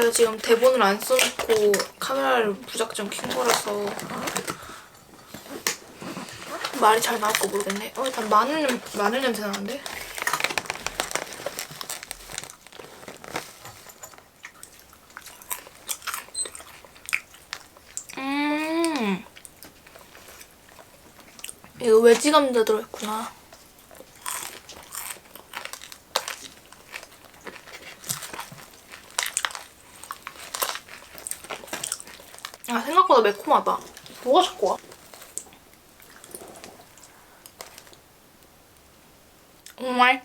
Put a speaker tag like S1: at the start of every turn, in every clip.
S1: 제가 지금 대본을 안 써놓고 카메라를 무작정 킨 거라서 말이 잘 나올까 모르겠네. 어, 일단 마늘, 냄- 마늘 냄새 나는데? 음. 이거 외지 감자 들어있구나. 아 생각보다 매콤하다. 뭐가 자꾸 와? 정말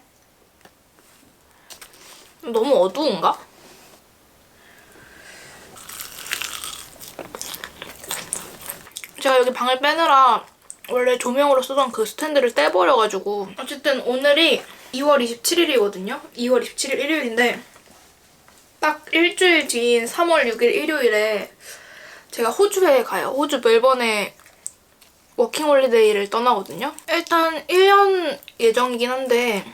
S1: 너무 어두운가? 제가 여기 방을 빼느라 원래 조명으로 쓰던 그 스탠드를 떼버려가지고 어쨌든 오늘이 2월 27일이거든요. 2월 27일 일요일인데 딱 일주일 뒤인 3월 6일 일요일에 제가 호주에 가요. 호주 멜번에 워킹 홀리데이를 떠나거든요. 일단 1년 예정이긴 한데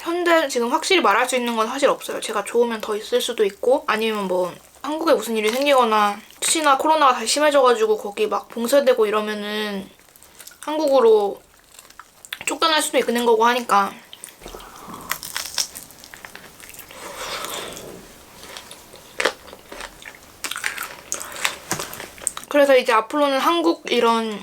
S1: 현재 지금 확실히 말할 수 있는 건 사실 없어요. 제가 좋으면 더 있을 수도 있고 아니면 뭐 한국에 무슨 일이 생기거나 혹시나 코로나가 다시 심해져가지고 거기 막 봉쇄되고 이러면은 한국으로 쫓겨날 수도 있는 거고 하니까 그래서 이제 앞으로는 한국 이런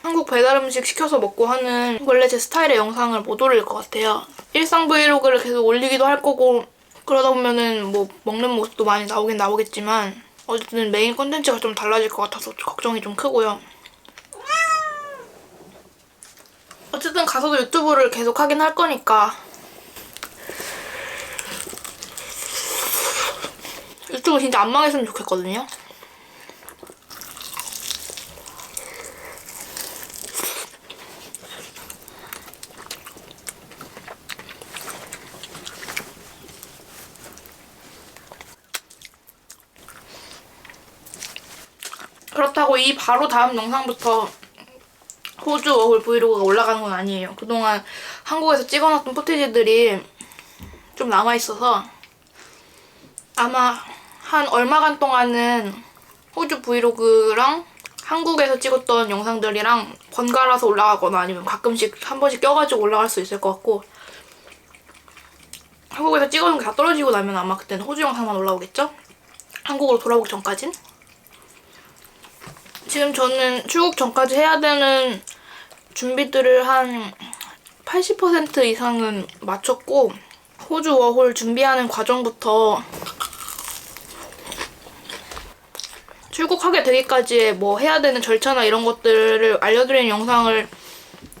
S1: 한국 배달 음식 시켜서 먹고 하는 원래 제 스타일의 영상을 못 올릴 것 같아요. 일상 브이로그를 계속 올리기도 할 거고 그러다 보면은 뭐 먹는 모습도 많이 나오긴 나오겠지만 어쨌든 메인 컨텐츠가 좀 달라질 것 같아서 걱정이 좀 크고요. 어쨌든 가서도 유튜브를 계속 하긴 할 거니까 유튜브 진짜 안 망했으면 좋겠거든요. 그렇다고 이 바로 다음 영상부터 호주 어글 브이로그가 올라가는 건 아니에요. 그동안 한국에서 찍어놨던 포티지들이 좀 남아있어서 아마 한 얼마간 동안은 호주 브이로그랑 한국에서 찍었던 영상들이랑 번갈아서 올라가거나 아니면 가끔씩 한 번씩 껴가지고 올라갈 수 있을 것 같고 한국에서 찍어놓은 게 다 떨어지고 나면 아마 그때는 호주 영상만 올라오겠죠? 한국으로 돌아오기 전까진? 지금 저는 출국 전까지 해야 되는 준비들을 한 80% 이상은 마쳤고 호주 워홀 준비하는 과정부터 출국하게 되기까지의 뭐 해야 되는 절차나 이런 것들을 알려드리는 영상을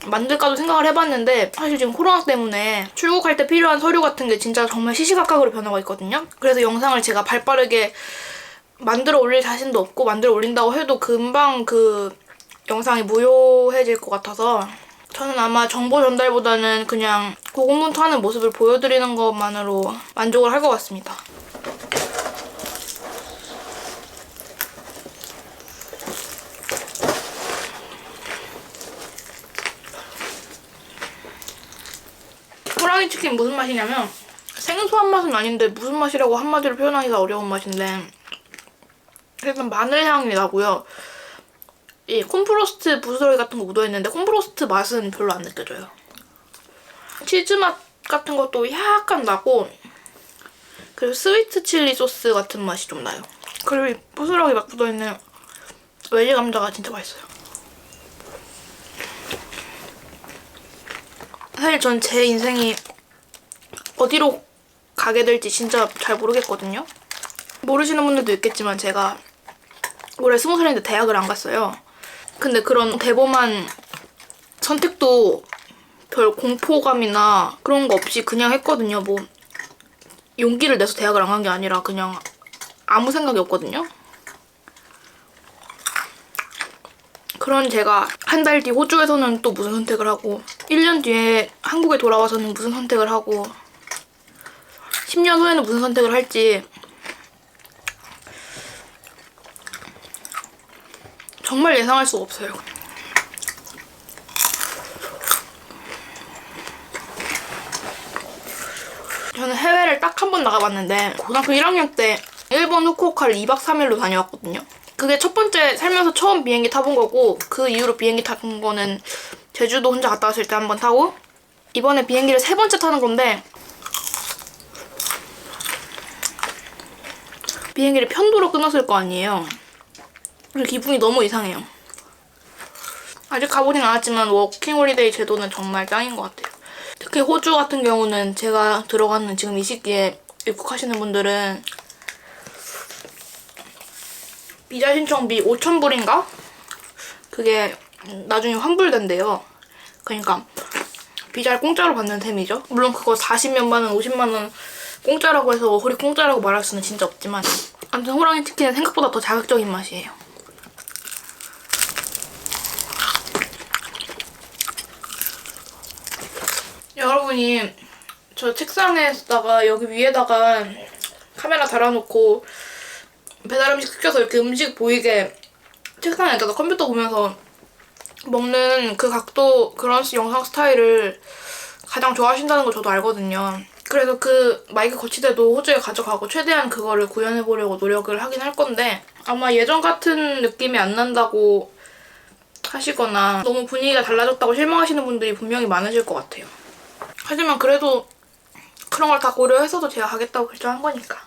S1: 만들까도 생각을 해봤는데 사실 지금 코로나 때문에 출국할 때 필요한 서류 같은 게 진짜 정말 시시각각으로 변하고 있거든요. 그래서 영상을 제가 발빠르게 만들어 올릴 자신도 없고 만들어 올린다고 해도 금방 그 영상이 무효해질 것 같아서 저는 아마 정보 전달보다는 그냥 고군분투하는 모습을 보여드리는 것만으로 만족을 할 것 같습니다. 호랑이 치킨 무슨 맛이냐면 생소한 맛은 아닌데 무슨 맛이라고 한마디로 표현하기가 어려운 맛인데 일단 마늘 향이 나고요. 이 콤프로스트 부스러기 같은 거 묻어있는데 콤프로스트 맛은 별로 안 느껴져요. 치즈 맛 같은 것도 약간 나고 그리고 스위트 칠리 소스 같은 맛이 좀 나요. 그리고 이 부스러기 막 묻어있는 웰리 감자가 진짜 맛있어요. 사실 전 제 인생이 어디로 가게 될지 진짜 잘 모르겠거든요. 모르시는 분들도 있겠지만 제가 올해 스무 살인데 대학을 안 갔어요. 근데 그런 대범한 선택도 별 공포감이나 그런 거 없이 그냥 했거든요. 뭐 용기를 내서 대학을 안 간 게 아니라 그냥 아무 생각이 없거든요. 그런 제가 한 달 뒤 호주에서는 또 무슨 선택을 하고 1년 뒤에 한국에 돌아와서는 무슨 선택을 하고 10년 후에는 무슨 선택을 할지 정말 예상할 수가 없어요. 저는 해외를 딱 한 번 나가봤는데 고등학교 1학년 때 일본 후쿠오카를 2박 3일로 다녀왔거든요. 그게 첫 번째 살면서 처음 비행기 타본 거고 그 이후로 비행기 타본 거는 제주도 혼자 갔다 왔을 때 한 번 타고 이번에 비행기를 세 번째 타는 건데 비행기를 편도로 끊었을 거 아니에요. 그래서 기분이 너무 이상해요. 아직 가보진 않았지만 워킹홀리데이 제도는 정말 짱인 것 같아요. 특히 호주 같은 경우는 제가 들어가는 지금 이 시기에 입국하시는 분들은 비자 신청비 5,000불인가? 그게 나중에 환불된대요. 그러니까 비자를 공짜로 받는 셈이죠. 물론 그거 40몇 만 원, 50만 원 공짜라고 해서 허리 공짜라고 말할 수는 진짜 없지만 아무튼 호랑이 치킨은 생각보다 더 자극적인 맛이에요. 여러분이 저 책상에다가 여기 위에다가 카메라 달아놓고 배달 음식 시켜서 이렇게 음식 보이게 책상에다가 컴퓨터 보면서 먹는 그 각도 그런 영상 스타일을 가장 좋아하신다는 걸 저도 알거든요. 그래서 그 마이크 거치대도 호주에 가져가고 최대한 그거를 구현해 보려고 노력을 하긴 할 건데 아마 예전 같은 느낌이 안 난다고 하시거나 너무 분위기가 달라졌다고 실망하시는 분들이 분명히 많으실 것 같아요. 하지만 그래도 그런 걸 다 고려해서도 제가 하겠다고 결정한 거니까.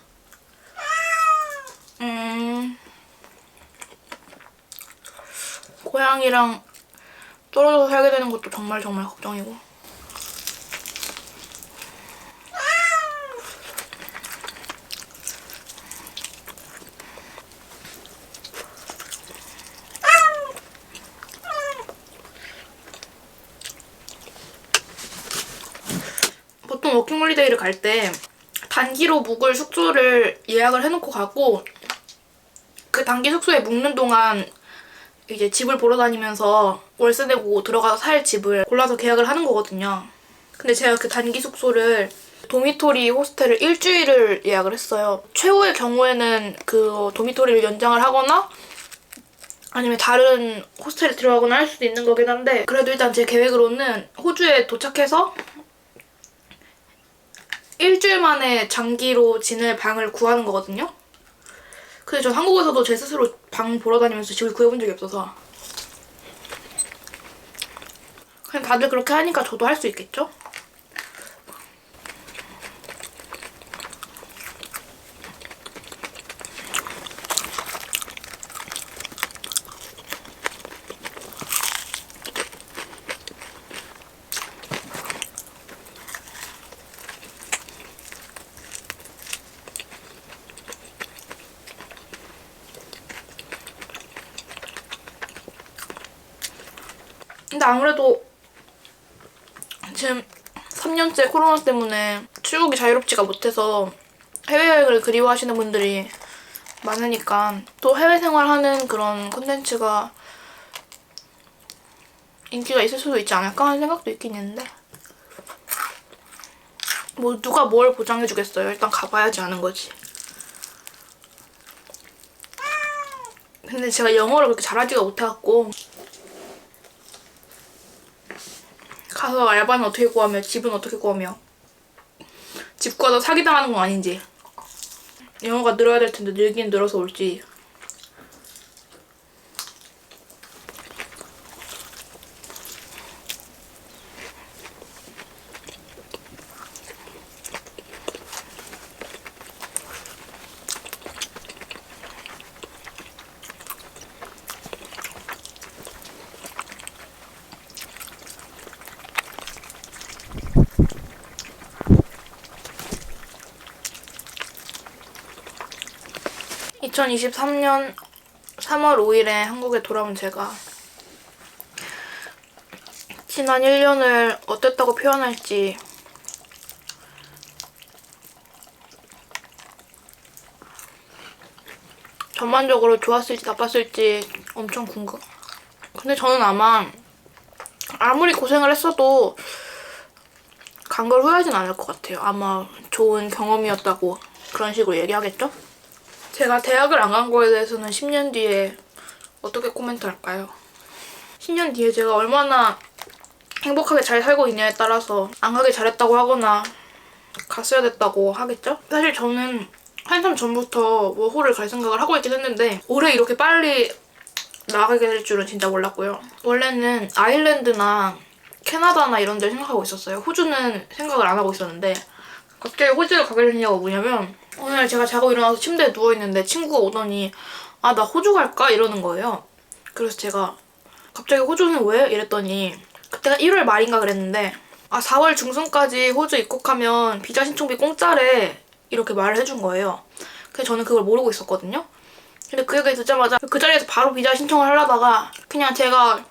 S1: 음. 고양이랑 떨어져서 살게 되는 것도 정말 정말 걱정이고. 보통 워킹홀리데이를 갈 때 단기로 묵을 숙소를 예약을 해놓고 가고 그 단기 숙소에 묵는 동안 이제 집을 보러 다니면서 월세 내고 들어가서 살 집을 골라서 계약을 하는 거거든요. 근데 제가 그 단기 숙소를 도미토리 호스텔을 일주일을 예약을 했어요. 최후의 경우에는 그 도미토리를 연장을 하거나 아니면 다른 호스텔에 들어가거나 할 수도 있는 거긴 한데 그래도 일단 제 계획으로는 호주에 도착해서 일주일 만에 장기로 지낼 방을 구하는 거거든요. 근데 전 한국에서도 제 스스로 방 보러 다니면서 집을 구해본 적이 없어서 그냥 다들 그렇게 하니까 저도 할 수 있겠죠? 근데 아무래도 지금 3년째 코로나 때문에 출국이 자유롭지가 못해서 해외여행을 그리워하시는 분들이 많으니까 또 해외 생활하는 그런 콘텐츠가 인기가 있을 수도 있지 않을까 하는 생각도 있긴 있는데 뭐 누가 뭘 보장해 주겠어요? 일단 가봐야지 아는 거지. 근데 제가 영어를 그렇게 잘하지가 못해갖고 가서 알바는 어떻게 구하며 집은 어떻게 구하며. 집 구하다 사기당하는 건 아닌지. 영어가 늘어야 될 텐데 늘긴 늘어서 올지 (2023년 3월 5일에) 한국에 돌아온 제가 지난 1년을 어땠다고 표현할지 전반적으로 좋았을지 나빴을지 엄청 궁금. 근데 저는 아마 아무리 고생을 했어도 간 걸 후회하진 않을 것 같아요. 아마 좋은 경험이었다고 그런 식으로 얘기하겠죠? 제가 대학을 안 간 거에 대해서는 10년 뒤에 어떻게 코멘트 할까요? 10년 뒤에 제가 얼마나 행복하게 잘 살고 있냐에 따라서 안 가길 잘했다고 하거나 갔어야 됐다고 하겠죠? 사실 저는 한참 전부터 워홀을 갈 생각을 하고 있긴 했는데 올해 이렇게 빨리 나가게 될 줄은 진짜 몰랐고요. 원래는 아일랜드나 캐나다나 이런 데 생각하고 있었어요. 호주는 생각을 안 하고 있었는데 갑자기 호주를 가게 된 이유가 뭐냐면 오늘 제가 자고 일어나서 침대에 누워있는데 친구가 오더니 아 나 호주 갈까? 이러는 거예요. 그래서 제가 갑자기 호주는 왜? 이랬더니 그때가 1월 말인가 그랬는데 아 4월 중순까지 호주 입국하면 비자 신청비 공짜래 이렇게 말을 해준 거예요. 그래서 저는 그걸 모르고 있었거든요. 근데 그 얘기 듣자마자 그 자리에서 바로 비자 신청을 하려다가 그냥 제가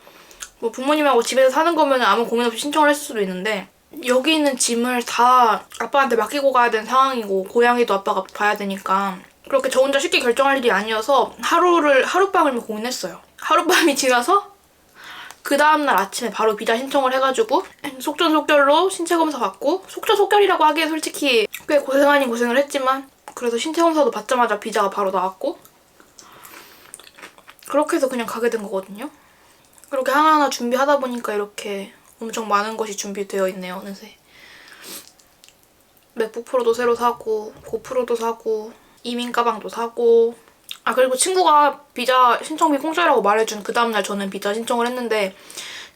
S1: 뭐 부모님하고 집에서 사는 거면 아무 고민 없이 신청을 했을 수도 있는데 여기 있는 짐을 다 아빠한테 맡기고 가야 되는 상황이고 고양이도 아빠가 봐야 되니까 그렇게 저 혼자 쉽게 결정할 일이 아니어서 하루를 하룻밤을 고민했어요. 하룻밤이 지나서 그 다음날 아침에 바로 비자 신청을 해가지고 속전속결로 신체 검사 받고 속전속결이라고 하기엔 솔직히 꽤 고생 아닌 고생을 했지만 그래서 신체 검사도 받자마자 비자가 바로 나왔고 그렇게 해서 그냥 가게 된 거거든요. 그렇게 하나하나 준비하다 보니까 이렇게 엄청 많은 것이 준비되어 있네요, 어느새. 맥북 프로도 새로 사고, 고프로도 사고, 이민 가방도 사고. 아, 그리고 친구가 비자 신청비 공짜라고 말해준 그 다음날 저는 비자 신청을 했는데,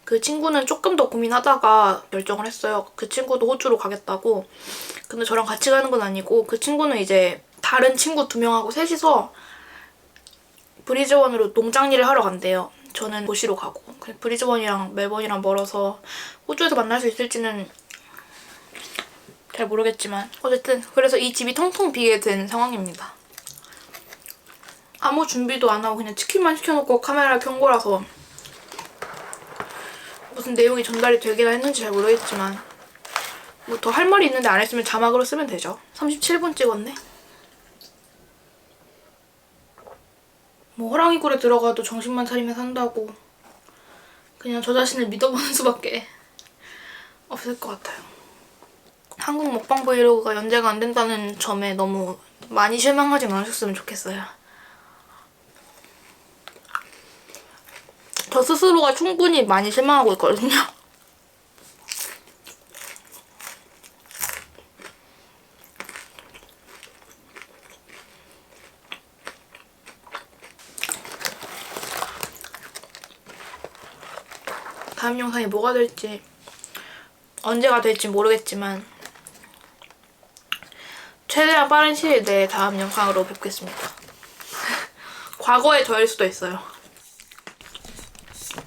S1: 그 친구는 조금 더 고민하다가 결정을 했어요. 그 친구도 호주로 가겠다고. 근데 저랑 같이 가는 건 아니고, 그 친구는 이제 다른 친구 두 명하고 셋이서 브리즈번으로 농장 일을 하러 간대요. 저는 도시로 가고 그 브리즈번이랑 멜번이랑 멀어서 호주에서 만날 수 있을지는 잘 모르겠지만 어쨌든 그래서 이 집이 텅텅 비게 된 상황입니다. 아무 준비도 안 하고 그냥 치킨만 시켜놓고 카메라 켠 거라서 무슨 내용이 전달이 되기나 했는지 잘 모르겠지만 뭐 더 할 말이 있는데 안 했으면 자막으로 쓰면 되죠. 37분 찍었네. 뭐 호랑이 굴에 들어가도 정신만 차리면 산다고 그냥 저 자신을 믿어보는 수밖에 없을 것 같아요. 한국 먹방 브이로그가 연재가 안 된다는 점에 너무 많이 실망하지 않으셨으면 좋겠어요. 저 스스로가 충분히 많이 실망하고 있거든요. 다음 영상이 뭐가 될지 언제가 될지 모르겠지만 최대한 빠른 시일 내에 다음 영상으로 뵙겠습니다. 과거에 저일 수도 있어요.